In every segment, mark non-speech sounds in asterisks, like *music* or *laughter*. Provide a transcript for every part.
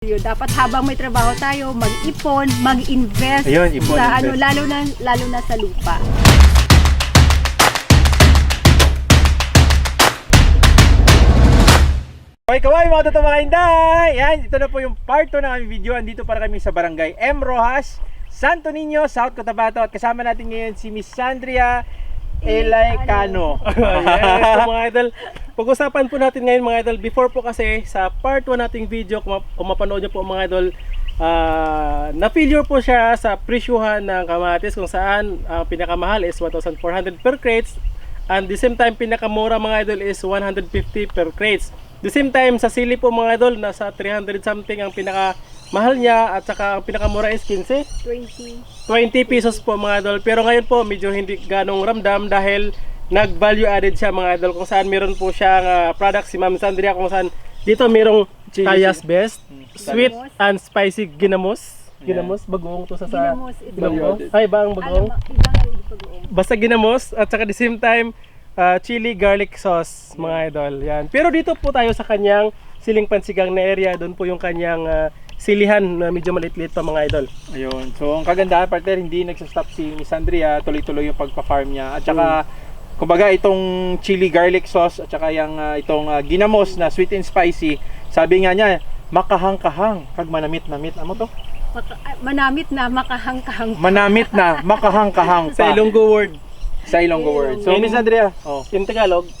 Yun, dapat habang may trabaho tayo, mag-ipon, mag-invest Ayun, ipon, sa ano, invest. lalo na lalo na sa lupa. Okay, kaway mga totoong mga inday! Yan, ito na po yung part 2 ng aming video. Andito para kami sa barangay M. Rojas, Santo Niño, South Cotabato. At kasama natin ngayon si Miss Sandria Elay Cano. yes, so mga idol, pag-usapan po natin ngayon mga idol, before po kasi sa part 1 nating video, kung, ma- kung mapanood nyo po mga idol, ah, na-failure po siya sa presyuhan ng kamatis kung saan ang pinakamahal is 1,400 per crates and the same time pinakamura mga idol is 150 per crates. The same time sa sili po mga idol, nasa 300 something ang pinakamahal niya at saka ang pinakamura is 15. 20. 20 pesos po mga idol. Pero ngayon po medyo hindi ganong ramdam dahil nag value added siya mga idol kung saan meron po siyang ah, product si Ma'am Sandria kung saan dito merong. Kayas Best, sweet Ginamos. and spicy ginamos. Yeah. Ginamos, bagoong to sa sa Ginamos, ito. Ginamos. Ay, ba ang Alam bagoong? mo, ibang ang hindi pag-uong. Basta ginamos at saka the same time ah, chili garlic sauce mga idol. Yan. Pero dito po tayo sa kanyang siling pansigang na area. Doon po yung kanyang ah, silihan na medyo maliit-liit pa mga idol. Ayun. So, ang kagandahan, partner, hindi nagsastop si Miss Sandria. Tuloy-tuloy yung pagpa-farm niya. At saka, kumbaga, itong chili garlic sauce at saka yung, ah, itong ah, ginamos na sweet and spicy, sabi nga niya, makahang-kahang, kag manamit-namit. Ano to? Maka- ah, manamit na, makahang-kahang. Manamit na, makahang-kahang Sa pa. Ilonggo word. Sa Ilonggo word. So, Miss Andrea, oh, In Tagalog.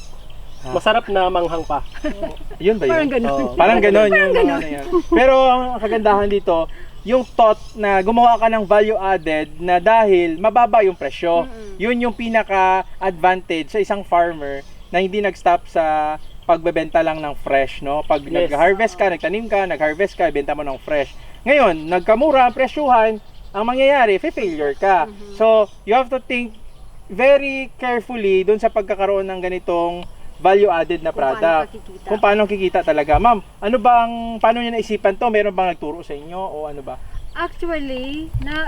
Masarap na manghang pa. *laughs* yun ba yun? Parang ganun. Oo, parang ganun yung mga ano. Pero ang kagandahan dito, yung thought na gumawa ka ng value added na dahil mababa yung presyo. Yun yung pinaka advantage sa isang farmer na hindi nag-stop sa pagbebenta lang ng fresh, no? Pag Yes. nag-harvest ka, nagtanim ka, nag-harvest ka, benta mo ng fresh. Ngayon, nagkamura ang presyuhan, ang mangyayari, failure ka. So, you have to think very carefully dun sa pagkakaroon ng ganitong value added na Kung paano product. kakikita. Kung paano kikita talaga. Ma'am, ano ba ang paano niyo naisipan to? Meron bang nagturo sa inyo o ano ba? Actually, na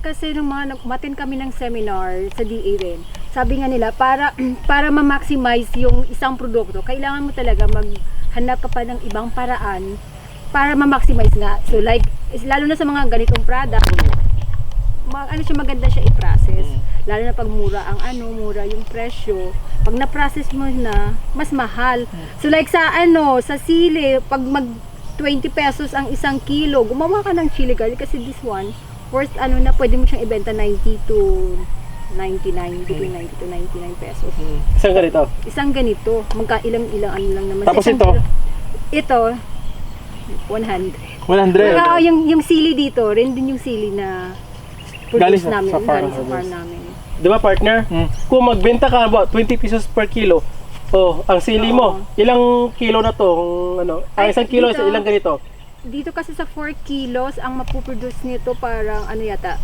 kasi nung mga nag- matin kami ng seminar sa DA rin, sabi nga nila para *clears throat* para ma-maximize yung isang produkto, kailangan mo talaga maghanap ka pa ng ibang paraan para ma-maximize nga. So like lalo na sa mga ganitong product, ma- ano siya maganda siya i-process. Mm. Lalo na pag mura ang ano, mura yung presyo. Pag na-process mo na, mas mahal. So like sa ano, sa sili, pag mag 20 pesos ang isang kilo, gumawa ka ng chili garlic kasi this one, worth ano na, pwede mo siyang ibenta 90 to 99, between 90 to 99 pesos. Isang ganito. Isang ganito, magka ilang ilang ano lang naman. Tapos ito? kilo- Ito, 100. 100. Saka yung, yung sili dito, rin din yung sili na Galing produce sa- namin, sa farm galing sa farm namin. Di ba partner? Mm. Kung magbenta ka about 20 pesos per kilo, oh, ang sili mo, ilang kilo na to? Ano, ang Ay, isang kilo dito- ilang ganito? Dito kasi sa 4 kilos, ang mapuproduce nito parang ano yata,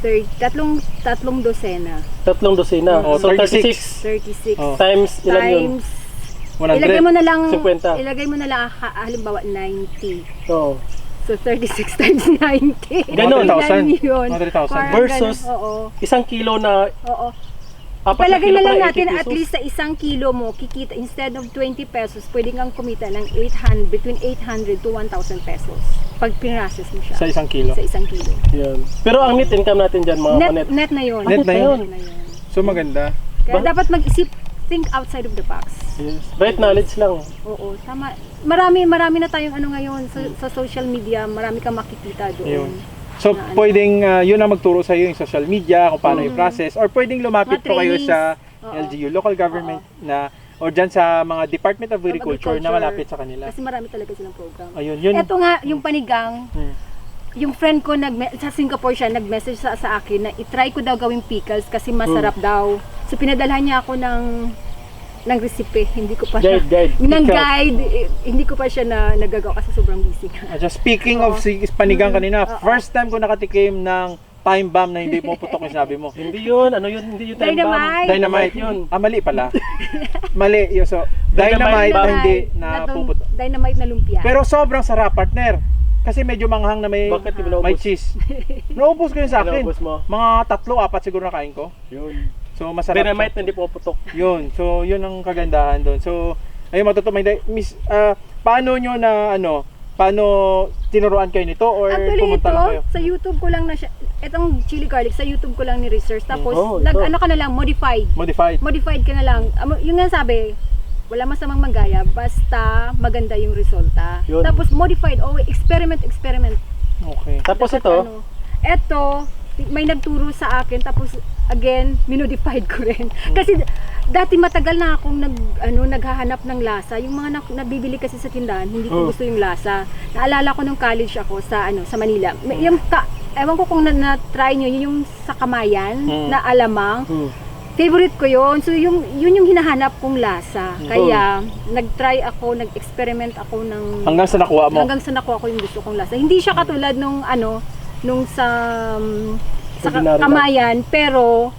third, tatlong, tatlong dosena. Tatlong dosina. Oh, so 36. 36 Oh. times ilan yun? times 100. ilagay mo na lang 50. ilagay mo na lang ha- halimbawa 90 Oh. So 36 *laughs* times 90 Ganun. Ilan 100,000. yun 100,000. Parang Versus- ganun, oo Isang kilo na oo apat Palagay kilo na lang pala, natin 80 at pesos. least sa isang kilo mo kikita instead of 20 pesos pwede kang kumita ng 800 between 800 to 1,000 pesos pag pinrases mo siya Sa isang kilo. sa isang kilo Yan. Pero ang net income natin dyan mga net, kanet. net na yun Net na yun. na yun. So maganda. Kaya Ba- dapat mag-isip think outside of the box Yes. Right knowledge lang. Oo, tama. Marami marami na tayong ano ngayon sa, sa social media, marami kang makikita doon. Yun. So Na ano. pwedeng ah, yun ang magturo sa iyo yung social media kung paano i-process or pwedeng lumapit Mga po kayo trainings. sa Oo. LGU local government na or dyan sa mga Department of Agriculture, na Agriculture. malapit sa kanila. Kasi marami talaga silang program. Ayun, yun. Ito nga, yung panigang, Hmm. yung friend ko nag sa Singapore siya nag-message sa, sa akin na i-try ko daw gawing pickles kasi masarap Hmm. daw. So pinadalhan niya ako ng ng recipe, hindi ko pa siya Guide, guide. ng Ikaw. guide, eh, hindi ko pa siya na nagagawa kasi sobrang busy nga. Ah, just speaking of si panigang kanina, Oo. first time ko nakatikim ng time bomb na hindi puputok yung sinabi mo. *laughs* Hindi yun. Ano yun? Hindi yun time bomb. Dynamite. Dynamite yun. Ah, mali pala. *laughs* mali. Yun, so, dynamite, Dynamite na hindi na puputok. Dynamite na lumpia. Pero sobrang sarap, partner. Kasi medyo manghang na may Bakit di mo may cheese. Naubos ko yun sa akin. Mo. Mga tatlo, apat siguro na kain ko. Yun. So masarap. Dynamite na hindi puputok. Yun. So yun ang kagandahan doon. So ayun matutumay Miss ah, paano nyo na ano paano tinuruan kayo nito or Actually, pumunta ito, lang kayo? sa YouTube ko lang na siya, itong chili garlic, sa YouTube ko lang ni-research. Tapos, Oh, nag, ito. ano ka na lang, modified. Modified. Modified ka na lang. Amo- Yung nga sabi, wala masamang magaya, basta maganda yung resulta. Yun. Tapos, modified, oh, experiment, experiment. Okay. Tapos Dapat ito, ano, eto, may nagturo sa akin, tapos, again, minodified *laughs* ko rin. Hmm. Kasi, dati matagal na akong nag, ano, naghahanap ng lasa. Yung mga na, nabibili kasi sa tindahan, hindi ko Mm. gusto yung lasa. Naalala ko nung college ako sa, ano, sa Manila. May, yung, ka, ewan ko kung na, na-try yun yung sa kamayan, Mm. na alamang. hmm, Favorite ko yun. So, yung, yun yung hinahanap kong lasa. Mm. Kaya, nag-try ako, nag-experiment ako ng... Hanggang sa nakuha mo. hanggang sa nakuha ko yung gusto kong lasa. Hindi siya katulad nung, ano, nung sa, um, sa Ordinary kamayan, pero,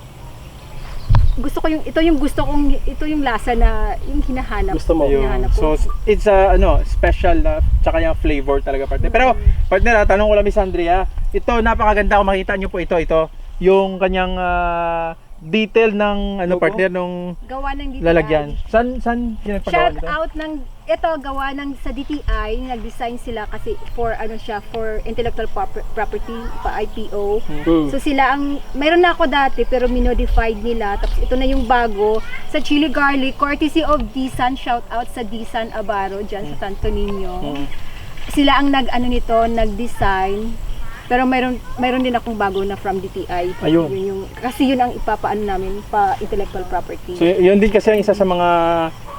gusto ko yung, ito yung gusto kong, ito yung lasa na, yung hinahanap. Gusto mo. Ayun. Hinahanap So, ko. it's a, ano, special na, tsaka yung flavor talaga partner. Pero, partner, ah, tanong ko lang Miss Andrea, ito, napakaganda kung makita nyo po ito, ito, yung kanyang ah, detail ng, ano, Logo? partner, nung gawa ng DTI. lalagyan. San, san Shout nito? out ng ito gawa ng sa DTI nag-design sila kasi for ano siya for intellectual prop- property pa IPO hmm. So sila ang, mayroon na ako dati pero minodified nila. Tapos ito na yung bago sa chili garlic, courtesy of Disan. Shout out sa Disan Abaro dyan sa Santo Niño. Mm. Sila ang nag, ano nito, nag-design. Pero mayroon, mayroon din akong bago na from DTI. Ayun. Yun yung, kasi yun ang ipapaano namin pa intellectual property. So, yun din kasi ang isa sa mga,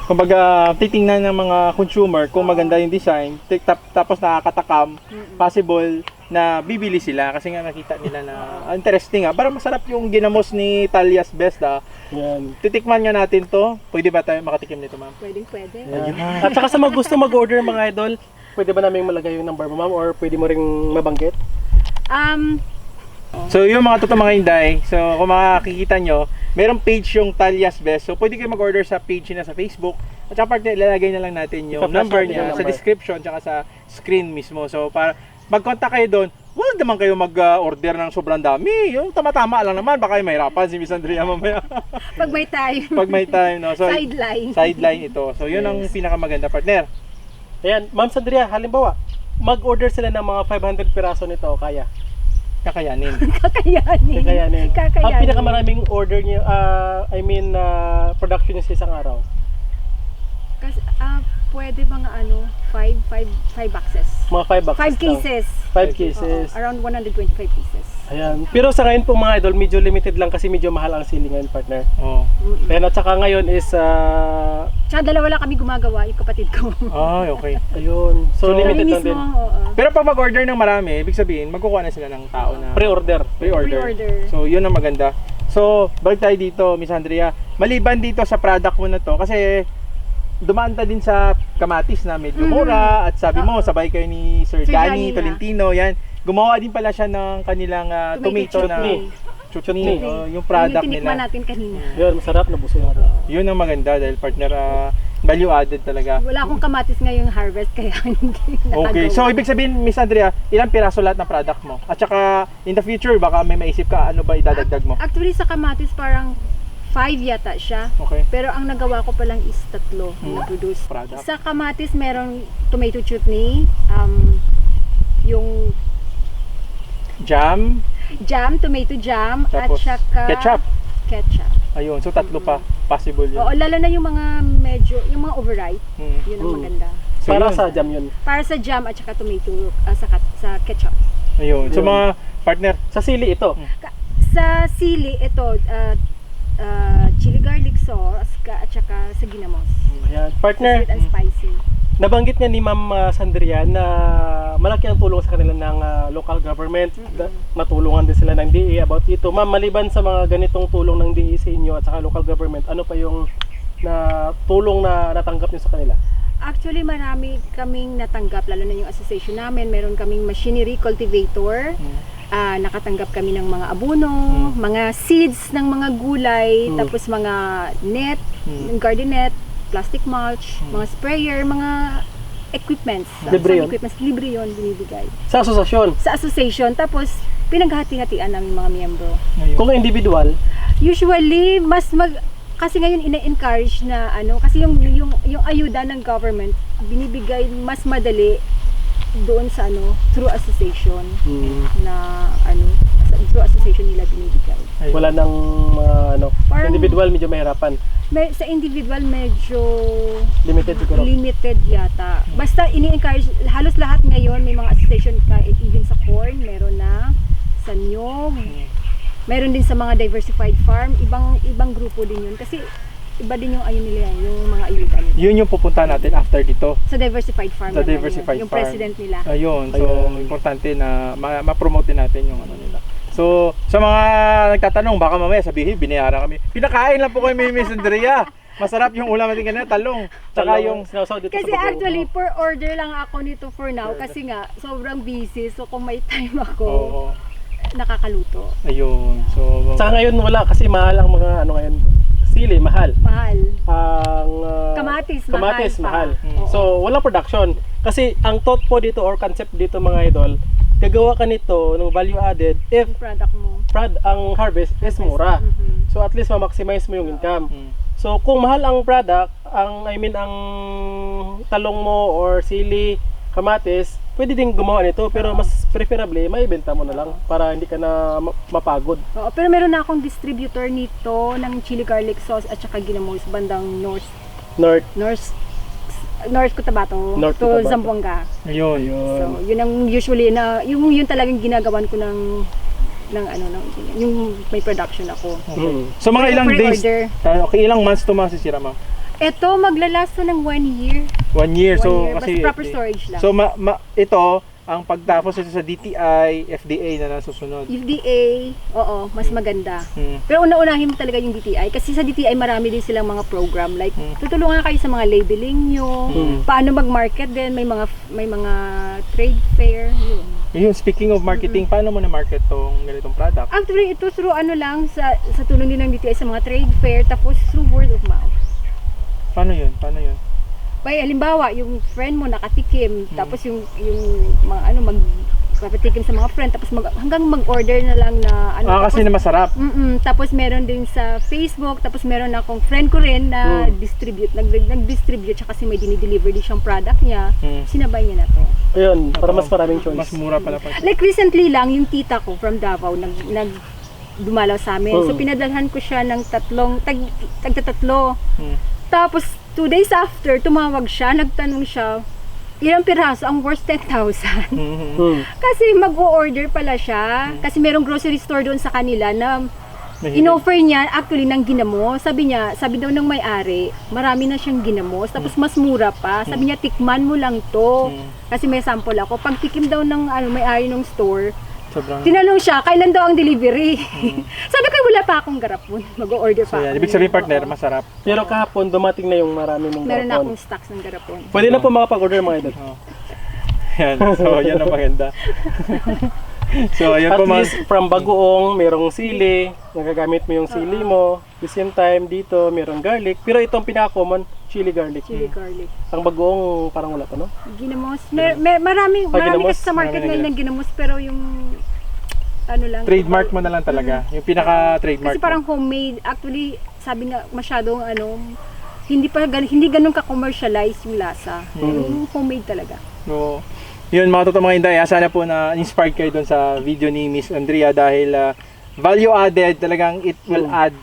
kumbaga, titingnan ng mga consumer kung maganda yung design, tap- tapos nakakatakam, possible na bibili sila kasi nga nakita nila na ah, interesting ah. Parang masarap yung ginamos ni Talia's Best ah. Yan. Titikman nga natin to. Pwede ba tayo makatikim nito, ma'am? Pwedeng pwede. Yan. At saka sa mga gusto mag-order mga idol, pwede ba namin malagay yung number mo ma'am or pwede mo ring mabanggit? Um, So, yung mga totoong mga hinday, so kung makikita nyo, merong page yung Talia's Best. So, pwede kayo mag-order sa page niya sa Facebook. At saka partner, ilalagay na lang natin yung Ipa-flash number natin niya yung sa description tsaka sa screen mismo. So, para mag-contact kayo doon, huwag naman kayo mag-order ng sobrang dami. Yung tama-tama lang naman, baka kayo mahirapan si Miss Andrea mamaya. pag may time. Pag may time, no? So, *laughs* Sideline. sideline ito. So, yun ang pinakamaganda partner. Ayan, Ma'am Sandria, halimbawa, mag-order sila ng mga 500 piraso nito, kaya. Kakayanin. *laughs* Kakayanin. Kakayanin. Ang Kakayanin. pinakamaraming order niyo, ah, I mean, ah, production niyo sa isang araw. Kasi, ah, pwede mga ano, 5 5 5 boxes. Mga 5 boxes 5 lang. cases. 5 cases. Oo, around 125 pieces. Ayan. Pero sa ngayon po mga idol, medyo limited lang kasi medyo mahal ang sili ngayon, partner. Oh. Mm-mm. Ayan, at saka ngayon is, ah, Tsaka dalawa lang kami gumagawa, yung kapatid ko. Ay, okay. *laughs* ayun. So, So, limited lang din. mismo, oo. Pero pag mag-order ng marami, ibig sabihin, magkukuha na sila ng tao na Pre-order. pre-order. Pre-order. So, yun ang maganda. So, balik tayo dito, Miss Andrea. Maliban dito sa product mo na to, kasi dumaan ta din sa kamatis na medyo mura at sabi mo, sabay kayo ni Sir, Mm-hmm. Sir Danny Danny na. Tolentino, yan. Gumawa din pala siya ng kanilang ah, Tomato tomato, na chutney. chutney, Chutney. oh, yung Yung product tinikman nila. natin kanina. Yun, masarap na buso natin. Yun ang maganda dahil partner ah, value added talaga. Wala akong kamatis ngayong harvest, kaya *laughs* hindi Okay, nakagawa. so ibig sabihin, Miss Andrea, ilang piraso lahat ng product mo? At saka, in the future, baka may maisip ka, ano ba idadagdag mo? Actually, sa kamatis parang 5 yata siya. Okay. Pero ang nagawa ko pa lang is tatlo Hmm. na produce. Product. Sa kamatis, merong tomato chutney, um, yung Jam, jam, tomato jam, tapos at saka ketchup. ketchup. Ayun, so tatlo pa. Possible yun. Oo, lalo na yung mga medyo, yung mga overripe, Hmm. yun ang Mm. maganda. So, Para yun. sa jam yun. Para sa jam at saka tomato, ah, sa, sa ketchup. Ayun. So Ayun. mga partner, Sa sili ito. Sa sili, ito, ah, ah, chili garlic sauce, ka, at saka sa ginamos. Ayan. Partner, Sweet and spicy. nabanggit niya ni Ma'am ah, Sandria na malaki ang tulong sa kanila ng ah, local government. Da- natulungan din sila ng DA about ito. Ma'am, maliban sa mga ganitong tulong ng DA sa inyo at saka local government, ano pa yung na tulong na natanggap niyo sa kanila? Actually, marami kaming natanggap, lalo na yung association namin. Meron kaming machinery cultivator. Ah, nakatanggap kami ng mga abono, Mm. mga seeds ng mga gulay, Mm. tapos mga net, Mm. garden net, plastic mulch, Mm. mga sprayer, mga equipments. Libre Some yun? equipments, libre yun binibigay. Sa asosasyon, Sa association, tapos pinaghati-hatian ng mga miyembro. kung individual, Usually, mas mag kasi ngayon ina-encourage na ano kasi yung yung yung ayuda ng government binibigay mas madali doon sa ano, through association Mm. na ano, through association nila binibigay. Wala nang mga ano, Parang- individual medyo mahirapan. May, sa individual medyo Limited siguro. limited yata. Basta ini-encourage, halos lahat ngayon may mga association kahit even sa corn, meron na sa nyog, meron din sa mga diversified farm, ibang ibang grupo din yun kasi iba din yung ayun nila, yung mga ayuda nila. Yun yung pupunta natin after dito. Sa diversified farm Sa naman diversified yun, yung farm. president nila. Ayun, so Ayun. importante na ma- ma-promote natin yung ano nila. So, sa mga nagtatanong, baka mamaya sabihin, binayaran kami. Pinakain lang po kami ni Miss Andrea. Masarap yung ulam natin kanina, talong. Tsaka Talong, yung, sinawsaw dito Kasi sa bagoong. actually, per order lang ako nito for now kasi nga, sobrang busy. So kung may time ako, oo, nakakaluto. ayun. So, Sa ngayon wala kasi mahal ang mga ano ngayon. Sili, mahal. Mahal. Ang ah, Kamatis, kamatis, mahal pa. mahal. Oo. So, walang production. Kasi ang thought po dito or concept dito mga idol, gagawa ka nito ng value added if Yung product mo. prod ang harvest is mura. Mhm. So at least ma-maximize mo yung income. mm, So kung mahal ang product, ang I mean ang talong mo or sili, kamatis, pwede ding gumawa nito pero mas preferably may benta mo na lang para hindi ka na ma- mapagod. Oo, pero meron na akong distributor nito ng chili garlic sauce at saka ginamos bandang north North. north North Cotabato North to Cotabato. Zamboanga. ayun. So, yun ang usually na yung yun talagang ginagawan ko ng ng ano ng yung may production ako. Mm. So, mga ilang days, ah, okay, ilang months to masisira, ma'am? Ito maglalast to ng one year. One year. One so, year. kasi, Basta proper storage lang. So, ma, ma, ito, ang pagtapos ito sa DTI, FDA na nasusunod. FDA, oo, mas maganda. Hmm. Pero una-unahin mo talaga yung DTI kasi sa DTI marami din silang mga program like Mm. tutulungan kayo sa mga labeling nyo, Mm. paano mag-market din, may mga may mga trade fair, yun. Yun, speaking of marketing, paano mo na-market tong ganitong product? Actually, ito through ano lang sa sa tulong din ng DTI sa mga trade fair tapos through word of mouth. Paano yun? Paano yun? Bay, halimbawa, yung friend mo nakatikim, Mm. tapos yung yung mga ano mag papatikim sa mga friend tapos mag, hanggang mag-order na lang na ano Ah, kasi tapos- na masarap. Mm-mm. Tapos meron din sa Facebook, tapos meron akong friend ko rin na Mm. distribute, nag nag-distribute siya kasi may dinideliver din siyang product niya. Hmm. Sinabay niya na to. Ayun, para mas maraming choice. Mas mura pala pa. Like recently lang, yung tita ko from Davao, nag, nag dumalaw sa amin. So Mm. pinadalhan ko siya ng tatlong, tag, tagtatatlo. Hmm. Tapos two days after, tumawag siya, nagtanong siya, ilang piraso, ang worth 10,000. *laughs* Hmm. Hmm. kasi mag-o-order pala siya. Kasi merong grocery store doon sa kanila na in-offer niya actually ng ginamos. Sabi niya, sabi daw ng may-ari, marami na siyang ginamos, tapos mas mura pa. Sabi niya, tikman mo lang to. Hmm. Kasi may sample ako. Pag tikim daw ng ano, may-ari ng store, Sobrang... tinanong siya, kailan daw ang delivery? *laughs* sabi ko, wala pa akong garapon. Mag-o-order So, pa yan. ako. Ibig sabihin, partner, Oo. masarap. Pero kahapon dumating na yung marami mong Meron na garapon. akong stocks ng garapon. Pwede na po makapag-order mga idol. Oh. *laughs* Yan. So, yan ang maganda. *laughs* so, yan At po mga... least from bagoong, merong sili, nagagamit mo yung sili mo. At the same time, dito, merong garlic. Pero itong pinaka-common, chili garlic. Chili garlic. Ang bagoong parang wala pa, no? Ginamos. Mer, mer, marami, Ah, marami ginamos. kasi sa market ngayon ng ginamos, pero yung ano lang. Trademark mo na lang talaga. Yung pinaka-trademark Kasi parang homemade. Actually, sabi nga masyadong ano, hindi pa gan- hindi ganun ka-commercialize yung lasa. Yung homemade talaga. So, yun mga totoo mga inday, ah, sana po na inspired kayo doon sa video ni Miss Andrea dahil ah, value added talagang it will add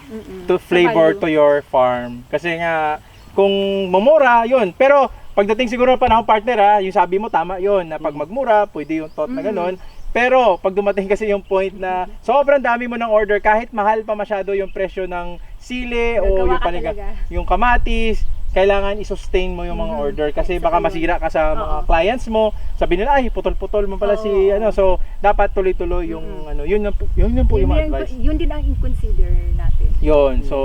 to flavor to your farm. Kasi nga kung mamura, yun. Pero pagdating siguro ng panahon partner ha, yung sabi mo tama yun na pag magmura, pwede yung thought na ganun. Pero pag dumating kasi yung point na sobrang dami mo ng order kahit mahal pa masyado yung presyo ng sili o Gagawa yung ka paniga, talaga. yung kamatis, kailangan i-sustain mo yung mga order kasi baka masira ka sa mga clients mo. Sabi nila ay putol-putol mo pala si Oo. ano. So dapat tuloy-tuloy yung ano, yun yung yun, yung po yung mga yun, advice. yun din ang i-consider natin. Yun. So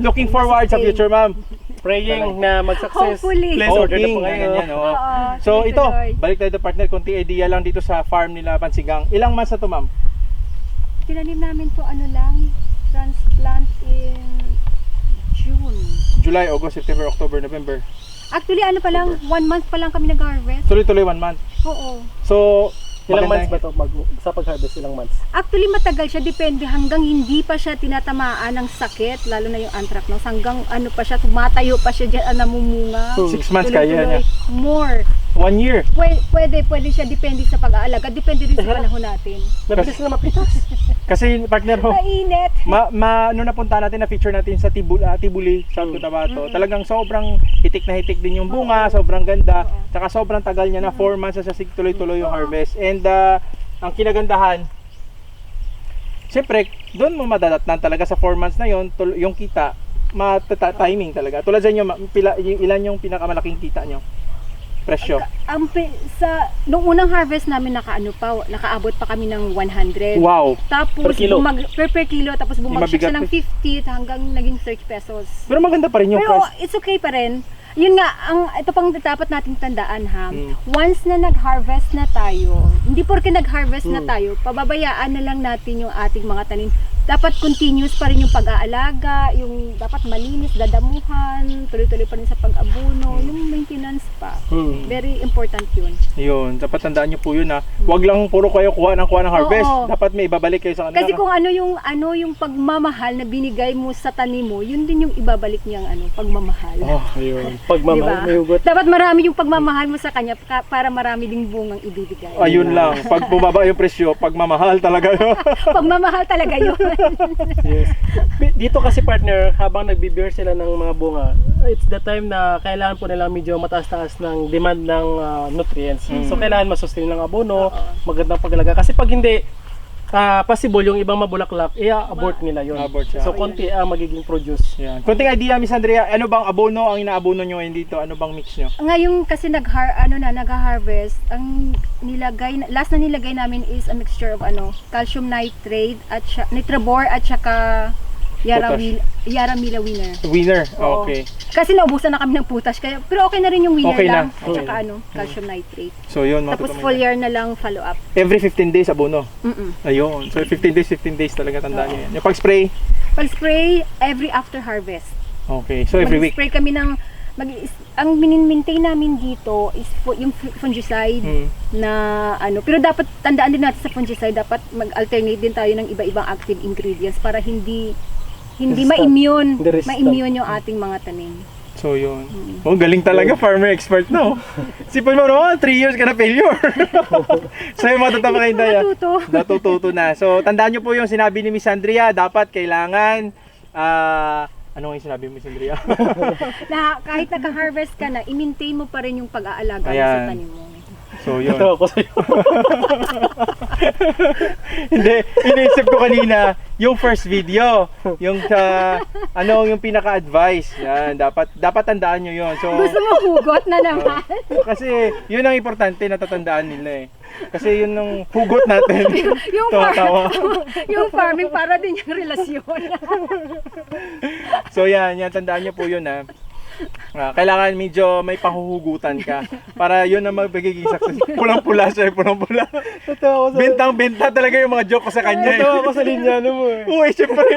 looking forward sa future, ma'am. *laughs* Praying na mag-success. Hopefully. Please order na po kayo. ganyan, oo. Oo, So ito, tuloy-tuloy. balik tayo to partner, konti idea lang dito sa farm nila Pansigang. Ilang months na to, ma'am? Tinanim namin to ano lang, transplant in June. July, August, September, October, November. Actually, ano pa lang, one month pa lang kami nag-harvest. Tuloy-tuloy one month. Oo. So, Ilang months ba to mag, sa pag-harvest? Ilang months? Actually, matagal siya. Depende hanggang hindi pa siya tinatamaan ng sakit, lalo na yung anthracnose. Hanggang ano pa siya, tumatayo pa siya dyan, ah, namumunga. Six months kaya niya. More. One year. Pwede, pwede, pwede siya depende sa pag-aalaga. Depende rin sa panahon natin. Mabilis na mapitas. *laughs* Kasi partner ho, Mainit. ma, ma ano napunta natin na feature natin sa Tibul, ah, Tibuli, South Mm. Cotabato. Talagang sobrang hitik na hitik din yung bunga, sobrang ganda. Tsaka sobrang tagal niya na 4 months na siya sig- tuloy-tuloy yung harvest. And ah, ang kinagandahan, Siyempre, doon mo madadatnan talaga sa 4 months na yon yung kita, matata- timing talaga. Tulad sa inyo, pila, ilan yung pinakamalaking kita nyo? Presyo. Ang sa nung unang harvest namin nakaano pa, nakaabot pa kami ng 100. Wow. Tapos Per kilo. bumag- per, per kilo tapos bumagsak siya ng eh. 50 hanggang naging 30 pesos. Pero maganda pa rin yung Pero price. it's okay pa rin. Yun nga, ang ito pang dapat nating tandaan ha. Mm. Once na nag-harvest na tayo, hindi porke nag-harvest na Mm. tayo, pababayaan na lang natin yung ating mga tanim. Dapat continuous pa rin yung pag-aalaga, yung dapat malinis, dadamuhan, tuloy-tuloy pa rin sa pag-abuno, yung maintenance pa. Hmm. Very important yun. Yun, dapat tandaan nyo po yun ha. Huwag lang puro kayo kuha ng kuha ng harvest. Oo. Dapat may ibabalik kayo sa kanila. Kasi kung ano yung ano yung pagmamahal na binigay mo sa tanim mo, yun din yung ibabalik niyang ano, pagmamahal. Oh, Ayun. *laughs* Pagmamahal, Diba? may hugot. Dapat marami yung pagmamahal mo sa kanya ka- para marami ding bungang ibibigay. ayun lang. Pag bumaba yung presyo, pagmamahal talaga yun. *laughs* Pagmamahal talaga yun. *laughs* Yes. Dito kasi partner, habang nagbi-bear sila ng mga bunga, it's the time na kailangan po nila medyo mataas-taas ng demand ng ah, nutrients. Mm. So kailangan masustain ng abono, magandang paglaga. Kasi pag hindi, ah, possible yung ibang mabulaklak, i-abort nila yun. Abort siya. So konti ang magiging produce. Yan. Kunting idea, Miss Andrea, ano bang abono ang inaabono nyo ngayon dito? Ano bang mix nyo? Ngayon kasi nag ano na nag-harvest, ang nilagay last na nilagay namin is a mixture of ano, calcium nitrate at nitrabor at saka yaramil yaramila winner. Winner. Oo. Okay. Kasi naubusan na kami ng putas kaya pero okay na rin yung winner Okay na. lang at saka ano, calcium nitrate. So yun, mga Tapos tutumin. foliar na lang follow up. Every 15 days abono. Mm. Ayun. So 15 days, 15 days talaga tandaan nyo yan. Yung pag-spray, Pag-spray every after harvest. okay. So every week. Mag-spray kami ng mag ang min-maintain namin dito is fu- yung fu- fungicide Hmm. na ano pero dapat tandaan din natin sa fungicide dapat mag-alternate din tayo ng iba-ibang active ingredients para hindi hindi Resistant. ma-immune Hindi resistant. ma-immune yung ating mga tanim. So yun. Oh, galing talaga farmer expert no. *laughs* Sipon mo naman, 3 years ka na failure. *laughs* *laughs* so yung matutuwa kayo Daya. Matuto. Natututo na. So tandaan nyo po yung sinabi ni Miss Andrea, dapat kailangan ah ano nga yung sinabi mo Miss Andrea? Na kahit naka-harvest ka na, i-maintain mo pa rin yung pag-aalaga mo sa Ayan. tanim mo. So yun. Ito ako sa'yo. *laughs* Hindi, iniisip ko kanina, yung first video, yung sa, ano, yung pinaka-advice, yan, dapat, dapat tandaan nyo yun. So, Gusto mo hugot na naman? kasi, yun ang importante na tatandaan nila eh. Kasi yun ang hugot natin. *laughs* yung, Tawa-tawa. *laughs* yung farming para din yung relasyon. So yan, yan, tandaan nyo po yun ha. Ah, kailangan medyo may pahuhugutan ka para yun ang magiging success. *laughs* Pulang-pula siya, eh, pulang-pula. Ito ako sa... Bentang-benta talaga yung mga joke ko sa kanya. Eh. ako sa linya ano mo eh. Uy, syempre. *laughs*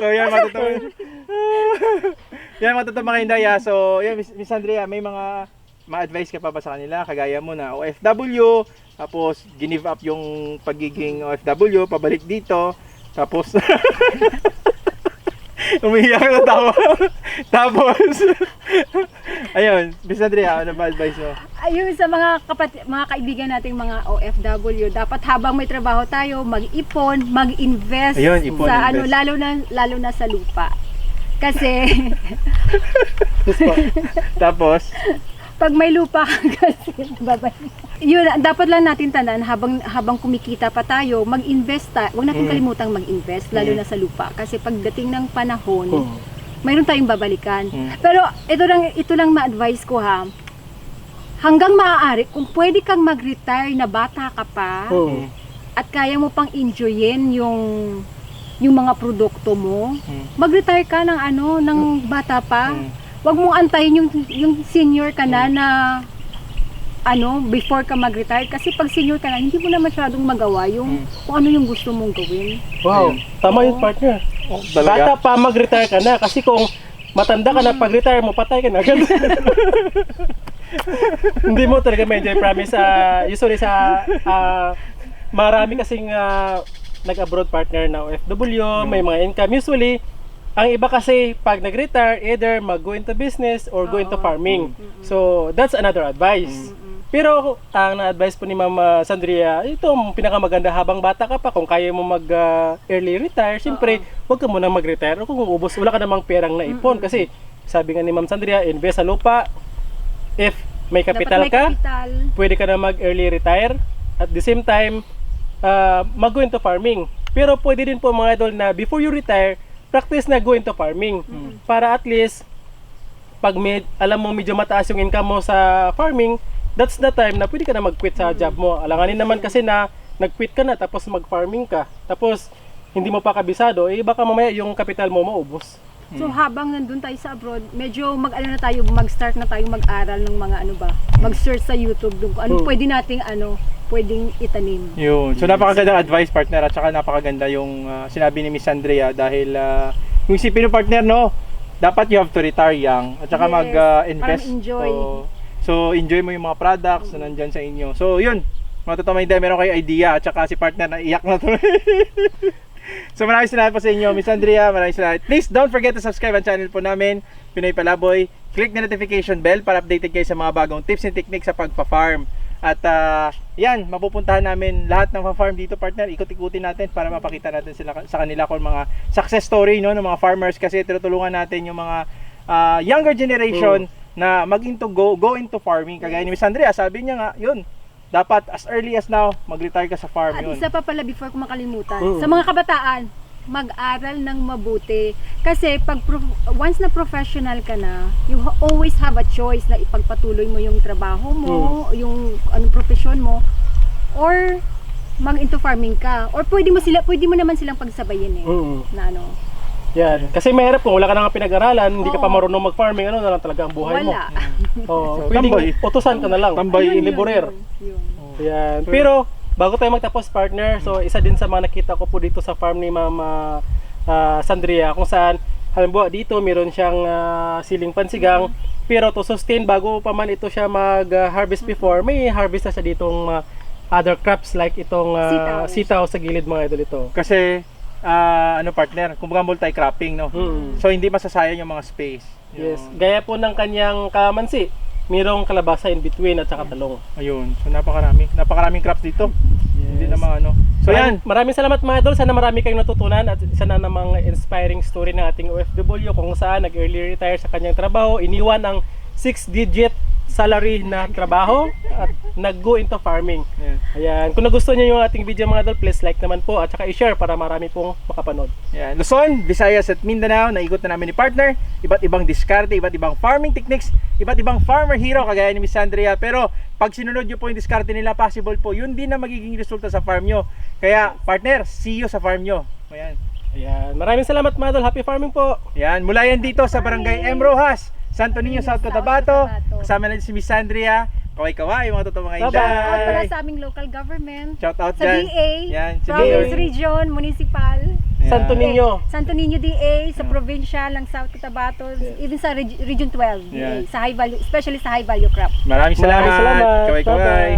so, yan, matutuwa. *laughs* yan, matutuwa kayo Daya. So, yan, Miss, Miss Andrea, may mga ma-advise ka pa ba sa kanila? Kagaya mo na OFW, tapos ginive up yung pagiging OFW, pabalik dito, tapos umiiyak na tawa. *laughs* tapos, ayun, Miss Andrea, ano ba advice mo? Ayun sa mga kapati, mga kaibigan nating mga OFW, dapat habang may trabaho tayo, mag-ipon, mag-invest Ayun, ipon, sa ano invest. lalo na lalo na sa lupa. Kasi *laughs* Tapos, *laughs* pag may lupa ka *laughs* kasi babalik. Yun, dapat lang natin tandaan habang habang kumikita pa tayo, mag-invest ta. Huwag natin Mm. kalimutang mag-invest lalo Mm. na sa lupa kasi pagdating ng panahon, Hmm. mayroon tayong babalikan. Mm. Pero ito lang ito lang ma-advise ko ha. Hanggang maaari, kung pwede kang mag-retire na bata ka pa Hmm. at kaya mo pang enjoyin yung yung mga produkto mo, Mm. mag-retire ka ng ano, ng bata pa. Mm. Huwag mong antayin yung yung senior ka na na ano, before ka mag-retire kasi pag senior ka na, hindi mo na masyadong magawa yung Mm. kung ano yung gusto mong gawin. Wow, tama yung partner. oh, Bata pa mag-retire ka na kasi kung matanda ka na pag-retire mo, patay ka na agad. *laughs* Hindi mo talaga ma-enjoy, promise. Ah, usually sa ah, marami kasing ah, nag-abroad partner na OFW, may mga income. Usually, ang iba kasi pag nag-retire, either mag-go into business or go into Oo. farming. So, that's another advice. Pero ang na-advise po ni Mama Sandria, ito ang pinakamaganda habang bata ka pa, kung kaya mo mag ah, early retire, siyempre, huwag ka muna mag-retire. O kung ubos, wala ka namang perang naipon. Kasi, sabi nga ni Ma'am Sandria, invest sa lupa. If may kapital Dapat may ka, kapital. pwede ka na mag-early retire. At the same time, uh, mag-go into farming. Pero pwede din po mga idol na before you retire, practice na go into farming. Para at least, pag med, alam mo medyo mataas yung income mo sa farming, that's the time na pwede ka na mag-quit sa job mo. Alanganin naman kasi na nag-quit ka na tapos mag-farming ka. Tapos hindi mo pa kabisado, eh baka mamaya yung capital mo maubos. So habang nandun tayo sa abroad, medyo mag-ano na tayo, mag-start na tayo mag-aral ng mga ano ba, mag-search sa YouTube dun kung ano Hmm. pwede nating ano, pwedeng itanim. Yun. So napakagandang advice partner at saka napakaganda yung ah, sinabi ni Miss Andrea dahil ah, yung isipin ng partner no, dapat you have to retire young at saka Yes, mag-invest. para ma-enjoy. so enjoy mo yung mga products na nandyan sa inyo. So yun, mga totoo may meron kayo idea at saka si partner na iyak na to. so maraming salamat po sa inyo, Miss Andrea, maraming salamat. Please don't forget to subscribe ang channel po namin, Pinoy Palaboy. Click the notification bell para updated kayo sa mga bagong tips and techniques sa pagpa-farm. At ah, yan, mapupuntahan namin lahat ng farm dito partner. Ikot-ikutin natin para mapakita natin sila sa kanila kung mga success story no ng mga farmers kasi tinutulungan natin yung mga ah, younger generation na mag into go go into farming. Kagaya ni Miss Andrea, sabi niya nga, yun. Dapat as early as now, mag-retire ka sa farm At yun. isa pa pala before ko makalimutan, Mm. sa mga kabataan, mag-aral ng mabuti. Kasi pag once na professional ka na, you always have a choice na ipagpatuloy mo yung trabaho mo, yung anong profession mo, or mag into farming ka. Or pwede mo sila, pwede mo naman silang pagsabayin eh. Mm. Na ano, Yan. Kasi mahirap kung wala ka nang pinag-aralan, hindi ka pa marunong mag-farming, ano na lang talaga ang buhay mo. wala. Oo. *laughs* So, tambay. utusan ka na lang. Tambay. Yun, yun, yun, yun. Yan. Pero bago tayo magtapos partner, so isa din sa mga nakita ko po dito sa farm ni Mama ah, Sandria kung saan halimbawa dito meron siyang ah, siling pansigang pero to sustain bago pa man ito siya mag-harvest before, may harvest na siya ditong ah, other crops like itong ah, Sitaw. sitaw sa gilid mga idol ito. Kasi ah, ano partner, kumbaga multi-cropping no. Mm. So hindi masasayang yung mga space. Yes. Gaya po ng kanyang kalamansi, mayroong kalabasa in between at saka talong. Ayun. So napakarami. Napakaraming crops dito. Hindi naman ano. So yan. Maraming salamat mga idol. Sana marami kayong natutunan at isa na namang inspiring story ng ating OFW kung saan nag-early retire sa kanyang trabaho, iniwan ang 6-digit salary na trabaho at nag-go into farming. Yan. Ayan. Kung nagustuhan niyo yung ating video mga idol, please like naman po at saka i-share para marami pong makapanood. Yan. Luzon, Visayas at Mindanao, naigot na namin ni partner. Iba't ibang diskarte, iba't ibang farming techniques, iba't ibang farmer hero kagaya ni Miss Andrea. Pero pag sinunod nyo po yung diskarte nila, possible po, yun din na magiging resulta sa farm nyo. Kaya partner, see you sa farm nyo. Ayan. Ayan. Maraming salamat mga idol. Happy farming po! Yan, mula yan dito sa Barangay M. Rojas, Santo Niño, South South Cotabato. Kasama natin si Miss Andrea. Kaway-kaway, mga totoo mga Bye-bye. inday. Shout out pala sa aming local government. Shout out Sa dyan. DA, Yan, si province, DA. region, municipal. Yan. Santo Niño. Santo Niño DA, sa Yeah. provincial ng South Cotabato, even sa reg- Region 12, Yeah. DA, sa high value, especially sa high value crop. Maraming salamat. Maraming salamat. Kaway-kaway.